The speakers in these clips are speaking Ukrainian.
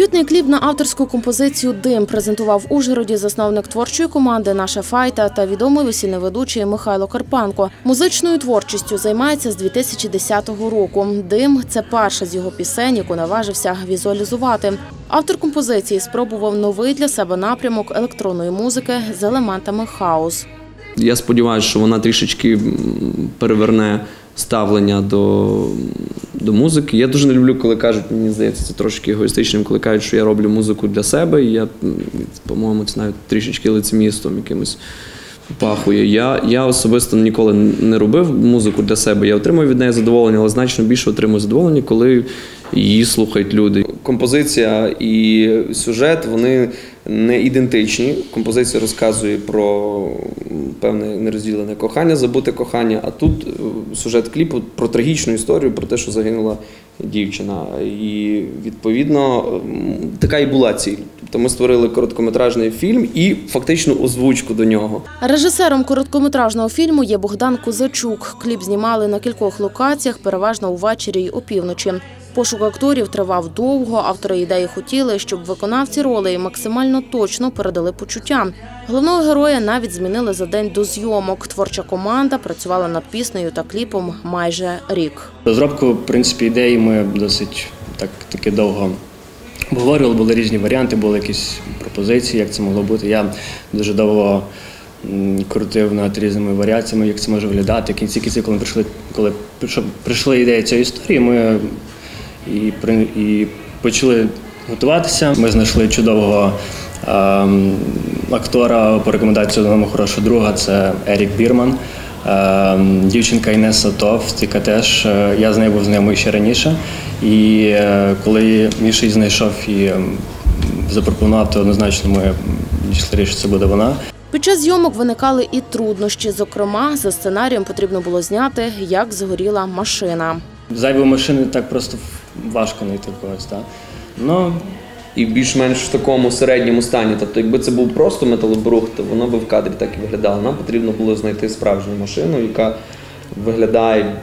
Дебютний кліп на авторську композицію Дим презентував Ужгороді засновник творчої команди Наша Файта та відомий весільний ведучий Михайло Карпенко. Музичною творчістю займається з 2010 року. Дим це перша з його пісень, яку наважився візуалізувати. Автор композиції спробував новий для себе напрямок електронної музики з елементами хаос. Я сподіваюся, що вона трішечки переверне ставлення до, до музики. Я дуже не люблю, коли кажуть, мені здається, це трошки егоїстичним, коли кажуть, що я роблю музику для себе. І я, по-моєму, це навіть трішечки лицемістом якимось пахує. Я, я особисто ніколи не робив музику для себе. Я отримую від неї задоволення, але значно більше отримую задоволення, коли її слухають люди. Композиція і сюжет вони не ідентичні. Композиція розказує про певне нерозділене кохання, забуте кохання. А тут е, сюжет кліпу про трагічну історію, про те, що загинула дівчина. І відповідно така і була ціль. Тобто ми створили короткометражний фільм і фактичну озвучку до нього. Режисером короткометражного фільму є Богдан Козачук. Кліп знімали на кількох локаціях, переважно увечері й опівночі. Пошук акторів тривав довго. Автори ідеї хотіли, щоб виконавці ролей максимально точно передали почуття. Головного героя навіть змінили за день до зйомок. Творча команда працювала над піснею та кліпом майже рік. Розробку, в принципі, ідеї ми досить так таки довго обговорювали, були різні варіанти, були якісь пропозиції, як це могло бути. Я дуже довго крутив над різними варіаціями, як це може виглядати. В кінці кінці, коли прийшли, коли прийшла ідея цієї історії, ми і, при- і почали готуватися. Ми знайшли чудового ем, актора по рекомендації одного хорошого друга. Це Ерік Бірман. Ем, Дівчинка Інеса Тофт, яка теж е, я з нею був знайомий ще раніше. І е, коли Міша її знайшов і ем, запропонував, то однозначно ми дійшли, що це буде вона. Під час зйомок виникали і труднощі. Зокрема, за сценарієм потрібно було зняти, як згоріла машина. Зайвої машини так просто важко знайти когось. Так? Ну, і більш-менш в такому середньому стані. Тобто, якби це був просто металобрух, то воно би в кадрі так і виглядало. Нам потрібно було знайти справжню машину, яка виглядає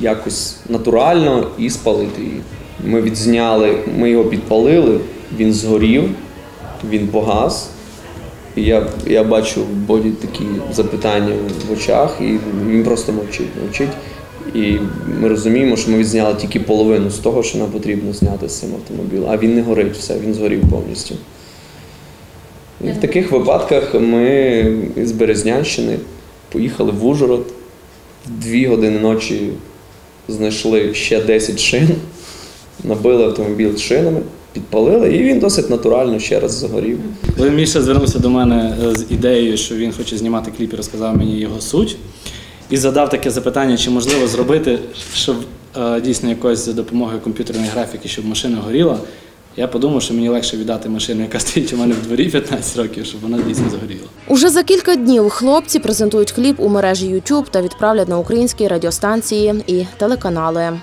якось натурально і спалити її. Ми відзняли, ми його підпалили, він згорів, він погас. І я, я бачу в Боді такі запитання в очах, і він просто мовчить, мовчить. І ми розуміємо, що ми відзняли тільки половину з того, що нам потрібно зняти з цим автомобілем. А він не горить, все, він згорів повністю. І в таких випадках ми з Березнянщини поїхали в Ужгород. Дві години ночі знайшли ще 10 шин, набили автомобіль шинами, підпалили, і він досить натурально ще раз загорів. Коли Міша звернувся до мене е, з ідеєю, що він хоче знімати кліп і розказав мені його суть, і задав таке запитання, чи можливо зробити, щоб е, дійсно якось за допомогою комп'ютерної графіки, щоб машина горіла. Я подумав, що мені легше віддати машину, яка стоїть у мене в дворі 15 років, щоб вона дійсно згоріла. Уже за кілька днів хлопці презентують кліп у мережі YouTube та відправлять на українські радіостанції і телеканали.